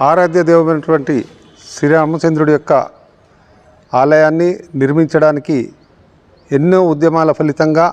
ఆరాధ్య దేవమైనటువంటి శ్రీరామచంద్రుడి యొక్క ఆలయాన్ని నిర్మించడానికి ఎన్నో ఉద్యమాల ఫలితంగా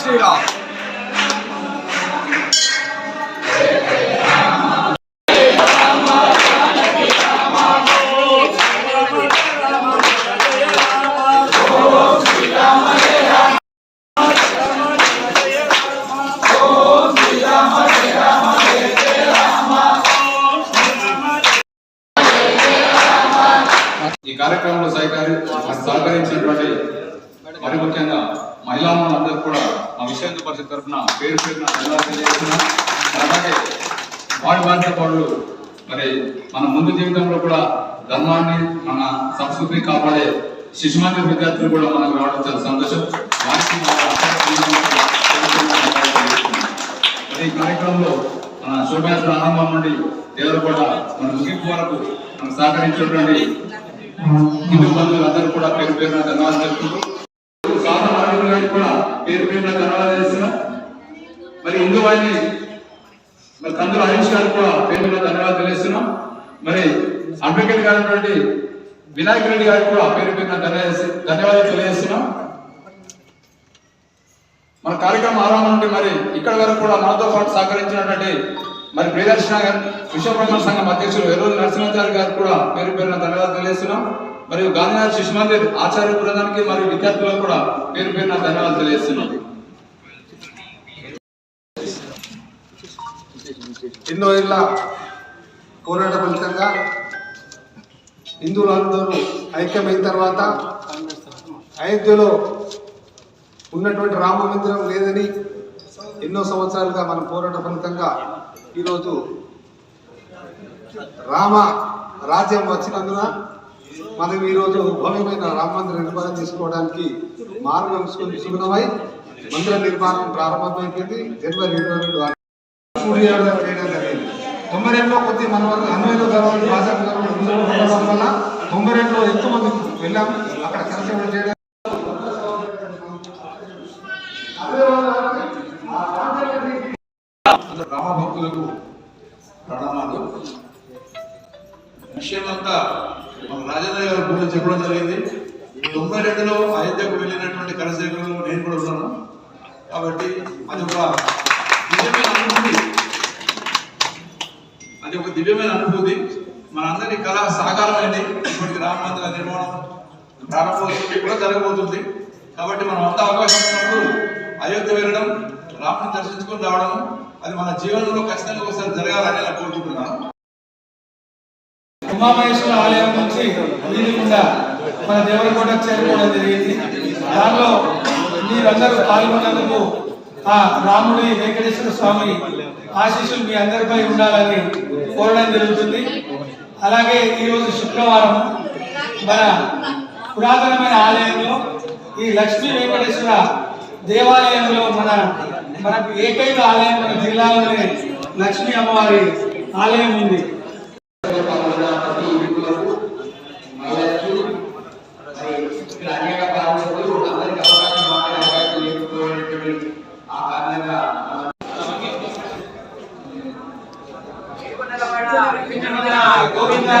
శ్రీరామ్ మా పరిషత్ తరఫున పేరు పేరున ధన్యవాదాలు అలాగే వాడి వాడిన పనులు మరి మన ముందు జీవితంలో కూడా ధర్మాన్ని మన సంస్కృతిని కాపాడే శిశు మందిర విద్యార్థులు కూడా మనకు రావడం చాలా సంతోషం. వారికి ఈ కార్యక్రమంలో మన శోభయాత్ర ఆరంభం నుండి దేవరకోట మన ముగింపు వరకు మనం సహకరించినటువంటి హిందూ బంధువులందరూ కూడా పేరు పేరున ధన్యవాదాలు తెలుపుకుంటూ సాధన గారికి కూడా పేరు పేరున ధన్యవాదాలు మరి ఇందు వారిని మరి కందుల హరీష్ గారికి కూడా పేరు పేరున ధన్యవాదాలు తెలియజేస్తున్నాం. మరి అడ్వకేట్ గారైనటువంటి వినాయక్ రెడ్డి గారికి కూడా పేరు పేరున ధన్యవాదాలు తెలియజేస్తున్నాం. మన కార్యక్రమం ఆరంభం నుండి మరి ఇక్కడ వరకు కూడా మనతో పాటు సహకరించినటువంటి మరి ప్రియదర్శన గారు విశ్వబ్రహ్మ సంఘం అధ్యక్షులు ఎర్రోజు నరసింహాచారి గారికి కూడా పేరు పేరున ధన్యవాదాలు తెలియజేస్తున్నాం. మరియు గాంధీనాథ్ శిశు మందిర్ ఆచార్య బృందానికి మరియు విద్యార్థులకు కూడా పేరు పేరున ధన్యవాదాలు తెలియజేస్తున్నాను ఎన్నో ఏళ్ళ పోరాట ఫలితంగా హిందువులందరూ ఐక్యమైన తర్వాత అయోధ్యలో ఉన్నటువంటి రామ మందిరం లేదని ఎన్నో సంవత్సరాలుగా మన పోరాట ఫలితంగా ఈరోజు రామ రాజ్యం వచ్చినందున మనం ఈరోజు భవ్యమైన రామ మందిర నిర్మాణం చేసుకోవడానికి మార్గం సుగ- మందిర నిర్మాణం ప్రారంభమైపోయింది. జనవరి ఇరవై రెండు చేయడం జరిగింది. తొంభై రెండులో కొద్ది మన వల్ల అన్వయంలో గవర్నమెంట్ భాజపా ఉండడం వల్ల తొంభై రెండులో ఎంతో మంది వెళ్ళాం. అక్కడ కలిసి చేయడం. రామ ప్రణామాలు. విషయమంతా మన రాజేంద్ర గారి గురించి చెప్పడం జరిగింది. తొంభై రెండులో అయోధ్యకు వెళ్ళినటువంటి కరసేకరణలో నేను కూడా ఉన్నాను. కాబట్టి అది ఒక దివ్యమైన అనుభూతి. అది ఒక దివ్యమైన అనుభూతి. మనందరి కళ సాకారమైంది ఇప్పటికి రామ మందిర నిర్మాణం ప్రారంభోత్సవం కూడా జరగబోతుంది. కాబట్టి మనం అంత అవకాశం ఉన్నప్పుడు అయోధ్య వెళ్ళడం రాముని దర్శించుకొని రావడం అది మన జీవనంలో ఖచ్చితంగా ఒకసారి జరగాలని నేను కోరుకుంటున్నాను. ఉమామహేశ్వర ఆలయం నుంచి వీలుకుండా మన దేవరకోటకు చేరుకోవడం జరిగింది. దానిలో మీరందరూ పాల్గొన్నందుకు ఆ రాముడి వెంకటేశ్వర స్వామి ఆశీస్సులు మీ అందరిపై ఉండాలని కోరడం జరుగుతుంది. అలాగే ఈరోజు శుక్రవారం మన పురాతనమైన ఆలయంలో ఈ లక్ష్మీ వెంకటేశ్వర దేవాలయంలో మన మనకు ఏకైక ఆలయం మన జిల్లాలోనే లక్ష్మీ అమ్మవారి ఆలయం ఉంది. గోవింద